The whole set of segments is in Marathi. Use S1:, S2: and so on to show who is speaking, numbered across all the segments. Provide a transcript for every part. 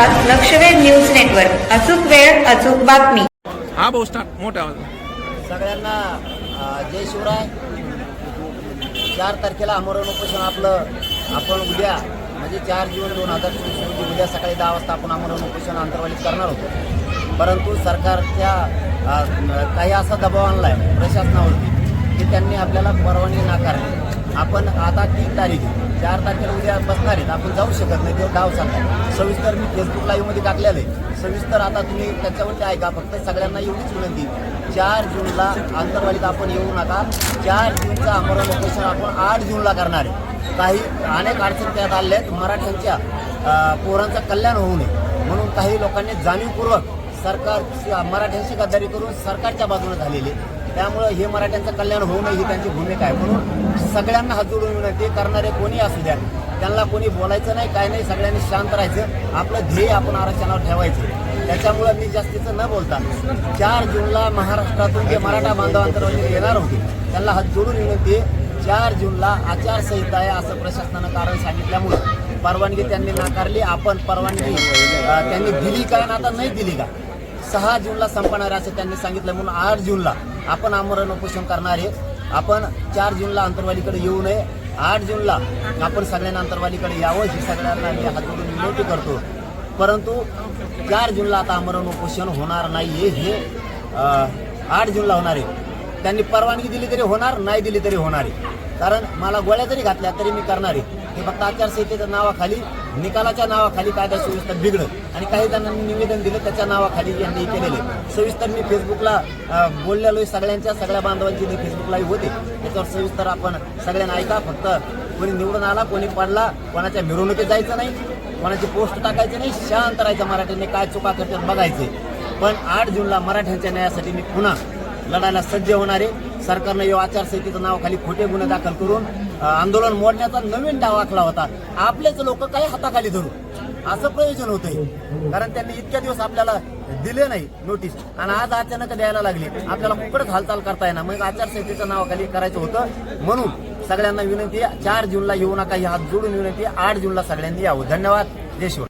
S1: लक्षवेध न्यूज नेटवर्क. अचूक वेळ अचूक बातमी.
S2: हा भाऊ स्टार्ट. मोठा
S3: सगळ्यांना जय शिवराय. चार तारखेला आमरण उपोषण आपलं. आपण उद्या म्हणजे चार जून दोन हजार चोवीस रोजी उद्या सकाळी दहा वाजता आपण आमरण उपोषण अंतर्वालित करणार होतो. परंतु सरकारच्या काही असा दबाव आणला आहे प्रशासनावरती की त्यांनी आपल्याला परवानगी नाकारली. आपण आता तीन तारीख चार तारखेला उद्या बसणार आहेत. आपण जाऊ शकत नाही. किंवा डाव सांगता सविस्तर मी फेसबुक लाईव्हमध्ये टाकलेलं आहे. सविस्तर आता तुम्ही त्याच्यावरती ऐका. फक्त सगळ्यांना एवढीच विनंती चार जूनला आंतरवालीत आपण येऊ नका. चार जूनचं आमरण लोकेशन आपण आठ जूनला करणार आहे. काही अनेक अडचणी त्यात आल्या आहेत. मराठ्यांच्या पोरांचं कल्याण होऊ नये. म्हणून काही लोकांनी जाणीवपूर्वक सरकार मराठ्यांशी गद्दारी करून सरकारच्या बाजूने झालेली आहे. त्यामुळं हे मराठ्यांचं कल्याण होऊ नये ही त्यांची भूमिका आहे. म्हणून सगळ्यांना हात जोडून विनंती करणारे कोणी असू द्या त्यांना कोणी बोलायचं नाही काय नाही सगळ्यांनी शांत राहायचं. आपलं ध्येय आपण आरक्षणावर ठेवायचं. त्याच्यामुळं मी जास्तीचं न बोलता चार जूनला महाराष्ट्रातून जे मराठा बांधवांतर्गत येणार होते त्यांना हात जोडून विनंती आहे चार जूनला आचारसंहिता आहे असं प्रशासनानं कारण सांगितल्यामुळं परवानगी त्यांनी नाकारली. आपण परवानगी त्यांनी दिली का आणि आता नाही दिली का? सहा जूनला संपणार असं त्यांनी सांगितलं. म्हणून आठ जूनला आपण आमरण उपोषण करणार आहे. आपण चार जूनला अंतरवालीकडे येऊ नये. आठ जूनला आपण सगळ्यांना अंतरवालीकडे यावं ही सगळ्यांना मी हातून विनंती करतो. परंतु चार जूनला आता आमरण उपोषण होणार नाही हे आठ जूनला होणार आहे. त्यांनी परवानगी दिली तरी होणार नाही दिली तरी होणार आहे. कारण मला गोळ्या जरी घातल्या तरी मी करणार आहे. हे फक्त आचारसंहितेच्या नावाखाली निकालाच्या नावाखाली कायदा सुव्यवस्था बिघडत आणि काही जणांनी निवेदन दिलं त्याच्या नावाखाली यांनी केलेले सविस्तर मी फेसबुकला बोललेलो आहे सगळ्यांच्या सगळ्या बांधवांची ते फेसबुकलाही होते. त्याच्यावर सविस्तर आपण सगळ्यांना ऐका. फक्त कोणी निवडून आला कोणी पडला कोणाच्या मिरवणुकीत जायचं नाही कोणाची पोस्ट टाकायची नाही शांत राहायचं मराठ्यांनी काय चुका करतात बघायचे. पण आठ जूनला मराठ्यांच्या न्यायासाठी मी पुन्हा लढायला सज्ज होणारे. सरकारनं या आचारसंहितेचं नावाखाली खोटे गुन्हे दाखल करून आंदोलन मोडण्याचा नवीन डाव आखला होता. आपलेच लोक काय हाताखाली धरू. असं प्रयोजन होतंय. कारण त्यांनी इतक्या दिवस आपल्याला दिले नाही नोटीस आणि आज अचानक द्यायला लागली. आपल्याला कुकडच हालचाल करता येणार. मग आचारसंहितेच्या नावाखाली करायचं होतं. म्हणून सगळ्यांना विनंती चार जूनला येऊ नका. ही हात जोडून विनंती आठ जूनला सगळ्यांनी यावं. धन्यवाद. देशवर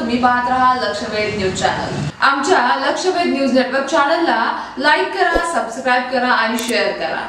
S4: तुम्ही पाहत राहा लक्षवेध न्यूज चॅनल. आमच्या लक्षवेध न्यूज नेटवर्क चॅनलला लाईक करा सबस्क्राईब करा आणि शेअर करा.